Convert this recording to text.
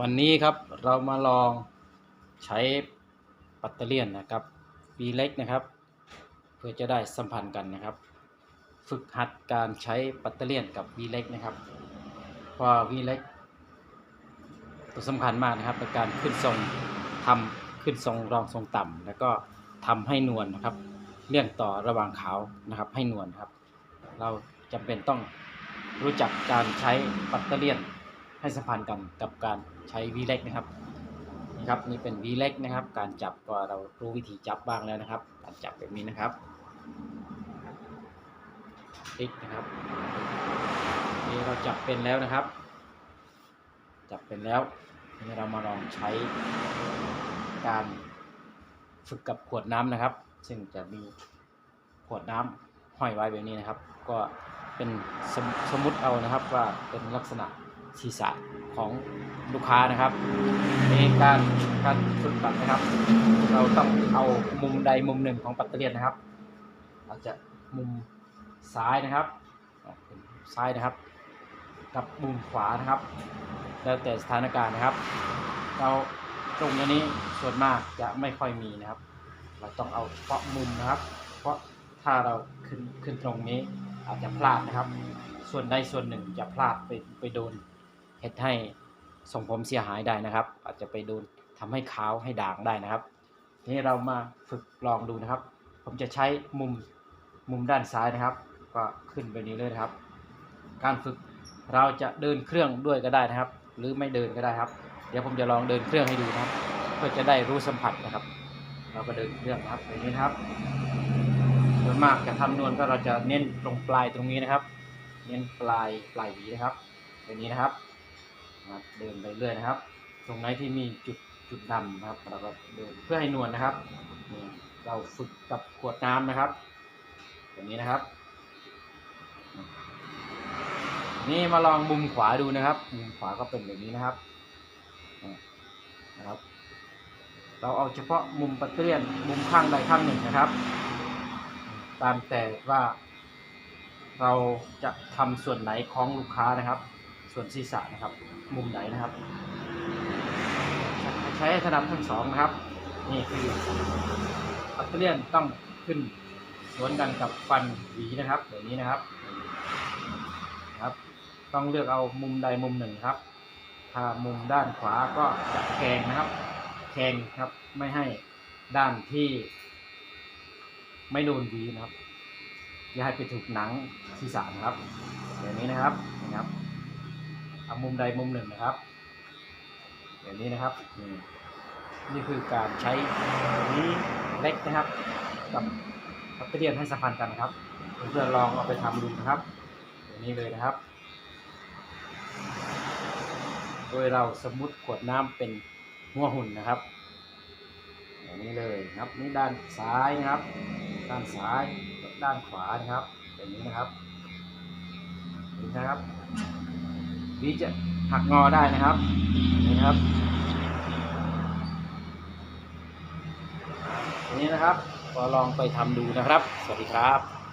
วันนี้ครับเรามาลองใช้ปัตเตอร์เลียนนะครับวีเล็กนะครับ เพื่อจะได้สัมพันธ์กันนะครับ ฝึกหัดการใช้ปัตเตอร์เลียนกับวีเล็กนะครับเพราะวีเล็กตัวสำคัญมากนะครับในการขึ้นทรงทำขึ้นทรงรองทรงต่ำแล้วก็ทำให้นวลนะครับเลี่ยงต่อระหว่างขาวนะครับให้นวลครับ เราจำเป็นต้องรู้จักการใช้ปัตเตอร์เลียน ให้สัมพันธ์กันกับการใช้วีเล็กนะครับนี่ครับนี่เป็นวีเล็กนะครับ การจับก็เรารู้วิธีจับบ้างแล้วนะครับ การจับแบบนี้นะครับพลิกนะครับนี่เราจับเป็นแล้วนะครับ จับเป็นแล้วทีนี้เรามาลองใช้การฝึกกับขวดน้ำนะครับ ซึ่งจะมีขวดน้ำห้อยไว้แบบนี้นะครับ ก็เป็นสมสมมุติเอานะครับว่าเป็นลักษณะ ศีรษะของลูกค้านะครับในการการฝึกปัดนะครับ เราต้องเอามุมใดมุมหนึ่งของปัตเตอร์เลียนนะครับอาจจะมุมซ้ายนะครับซ้ายนะครับ กับมุมขวานะครับ แล้วแต่สถานการณ์นะครับ เราตรงนี้ส่วนมากจะไม่ค่อยมีนะครับ เราต้องเอาเฉพาะมุมนะครับ เพราะถ้าเราขึ้นขึ้นตรงนี้อาจจะพลาดนะครับ ส่วนใดส่วนหนึ่งจะพลาดไปไปโดน เฮ็ดให้ส่งผมเสียหายได้นะครับ อาจจะไปโดนทำให้ขาวให้ด่างได้นะครับทีนี้เรามาฝึกลองดูนะครับ ผมจะใช้มุมมุมด้านซ้ายนะครับ ก็ขึ้นไปนี้เลยนะครับ การฝึกเราจะเดินเครื่องด้วยก็ได้นะครับ หรือไม่เดินก็ได้ครับ เดี๋ยวผมจะลองเดินเครื่องให้ดูนะครับ เพื่อจะได้รู้สัมผัสนะครับ เราก็เดินเครื่องนะครับอย่างนี้นะครับส่วนมากจะทำนวลก็เราจะเน้นตรงปลายตรงนี้นะครับ เน้นปลายปลายหวีนะครับอย่างนี้นะครับ ครับเดินไปเรื่อยนะครับ ตรงไหนที่มีจุดจุดดำนะครับเราก็เดินเพื่อให้นวลนะครับเราฝึกกับขวดน้ำนะครับอย่างนี้นะครับ นี่มาลองมุมขวาดูนะครับ มุมขวาก็เป็นแบบนี้นะครับนะครับ เราเอาเฉพาะมุมปัตเตียนมุมข้างใดข้างหนึ่งนะครับ ตามแต่ว่าเราจะทำส่วนไหนของลูกค้านะครับ ส่วนศีรษะนะครับ มุมไหนนะครับ ใช้ถนัดทั้งสองนะครับ นี่คือปัตเตอร์เลียนต้องขึ้นสวนกันกับฟันหวีนะครับแบบนี้นะครับครับ ต้องเลือกเอามุมใดมุมหนึ่งครับ ถ้ามุมด้านขวาก็จะแทงนะครับแทงครับไม่ให้ด้านที่ ไม่โดนหวีนะครับอย่าให้ไปถูกหนังศีรษะนะครับอย่างนี้นะครับามุมใดมุมหนึ่งนะครับอย่างนี้นะครับนี่คือการใช้นี้เล็กนะครับ กับปัตเตอร์เลียนให้สัมพันธ์กันนะครับเพื่อนๆลองเอาไปทำดูนะครับอย่างนี้เลยนะครับ โดยเราสมมุติขวดน้ำเป็นหัวหุ่นนะครับอย่างนี้เลยนะครับนี่ด้านซ้ายนะครับ ด้านซ้ายด้านขวานะครับอย่างนี้นะครับนี่นะครับ นี่จะหักงอได้นะครับนี่นะครับนนี้นะครับ ก็ลองไปทำดูนะครับ สวัสดีครับ